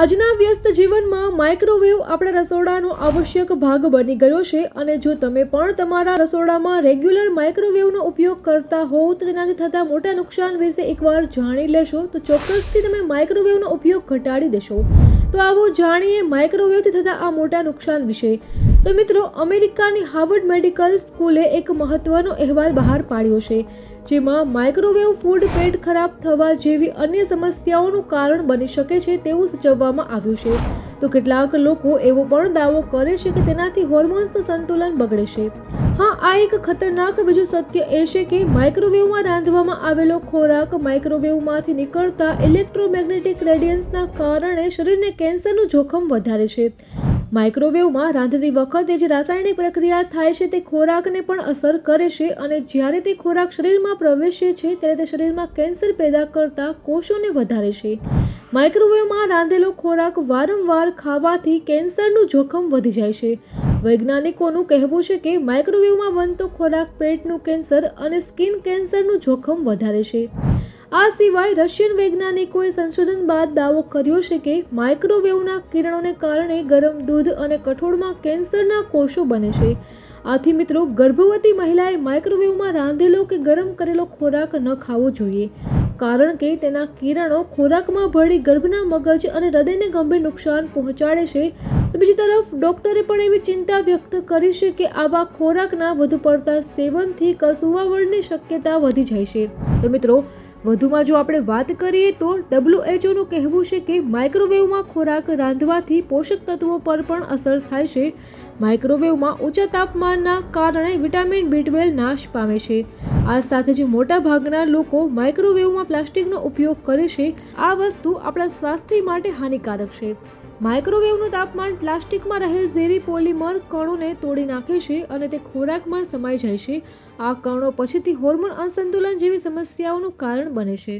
આજના વ્યસ્ત જીવનમાં માઇક્રોવેવ આપણા રસોડાનો આવશ્યક ભાગ બની ગયો છે અને જો તમે પણ તમારા રસોડામાં રેગ્યુલર માઇક્રોવેવનો ઉપયોગ કરતા હોવ તો તેનાથી થતા મોટા નુકસાન વિશે એકવાર જાણી લેશો. તો ચોક્કસથી તમે માઇક્રોવેવનો ઉપયોગ ઘટાડી દેશો. તો આવો જાણીએ માઇક્રોવેવથી થતા આ મોટા નુકસાન વિશે. તો મિત્રો, અમેરિકાની હાર્વર્ડ મેડિકલ સ્કૂલે એક મહત્વનો અહેવાલ બહાર પાડ્યો છે. જેમાં માઇક્રોવેવ ફૂડ પેટ ખરાબ થવા જેવી અન્ય સમસ્યાઓનું કારણ બની શકે છે તેવું સૂચવવામાં આવ્યું છે. તો કેટલાક લોકો એવો પણ દાવો કરે છે કે તેનાથી હોર્મોન્સનું સંતુલન બગડે છે. હા, આ એક ખતરનાક બીજું સત્ય એ છે કે માઇક્રોવેવમાં રાંધવામાં આવેલો ખોરાક માઇક્રોવેવમાંથી નીકળતા ઇલેક્ટ્રોમેગ્નેટિક રેડિયન્સના કારણે શરીરને કેન્સરનું જોખમ વધારે છે. માઇક્રોવેવમાં રાંધતી વખતે જે રાસાયણિક પ્રક્રિયા થાય છે તે ખોરાકને પણ અસર કરે છે અને જ્યારે તે ખોરાક શરીરમાં પ્રવેશે છે ત્યારે તે શરીરમાં કેન્સર પેદા કરતા કોષોને વધારે છે. માઇક્રોવેવમાં રાંધેલો ખોરાક વારંવાર ખાવાથી કેન્સરનું જોખમ વધી જાય છે. વૈજ્ઞાનિકોનું કહેવું છે કે માઇક્રોવેવમાં બનતો ખોરાક પેટનું કેન્સર અને સ્કિન કેન્સરનું જોખમ વધારે છે. આ સિવાય રશિયન વૈજ્ઞાનિકોએ સંશોધન બાદ દાવો કર્યો છે કે માઇક્રોવેવના કિરણોને કારણે ગરમ દૂધ અને કઠોળમાં કેન્સરના કોષો બને છે. આથી મિત્રો, ગર્ભવતી મહિલાએ માઇક્રોવેવમાં રાંધેલો કે ગરમ કરેલો ખોરાક ન ખાવો જોઈએ, કારણ કે તેના કિરણો ખોરાકમાં ભળી ગર્ભના મગજ અને હૃદયને ગંભીર નુકસાન પહોંચાડે છે. તો બીજી તરફ, ડોક્ટરે પણ એવી ચિંતા વ્યક્ત કરી છે કે આવા ખોરાકના વધુ પડતા સેવનથી કસુવાવડની શક્યતા વધી જાય છે. તો મિત્રો વધુમાં જો આપણે વાત કરીએ તો ડબ્લ્યુએચઓનું કહેવું છે કે માઇક્રોવેવમાં ખોરાક રાંધવાથી પોષક તત્વો પર પણ અસર થાય છે. માઇક્રોવેવમાં ઊંચા તાપમાનના કારણે વિટામિન બી ટ્વેલ્વ નાશ પામે છે. આ સાથે જે મોટાભાગના લોકો માઇક્રોવેવમાં પ્લાસ્ટિકનો ઉપયોગ કરે છે. આ વસ્તુ આપણા સ્વાસ્થ્ય માટે હાનિકારક છે. માઇક્રોવેવનું તાપમાન પ્લાસ્ટિકમાં રહેલ ઝેરી પોલિમર કણોને તોડી નાખે છે અને તે ખોરાકમાં સમાઈ જાય છે. આ કણો પછીથી હોર્મોન અસંતુલન જેવી સમસ્યાઓનું કારણ બને છે.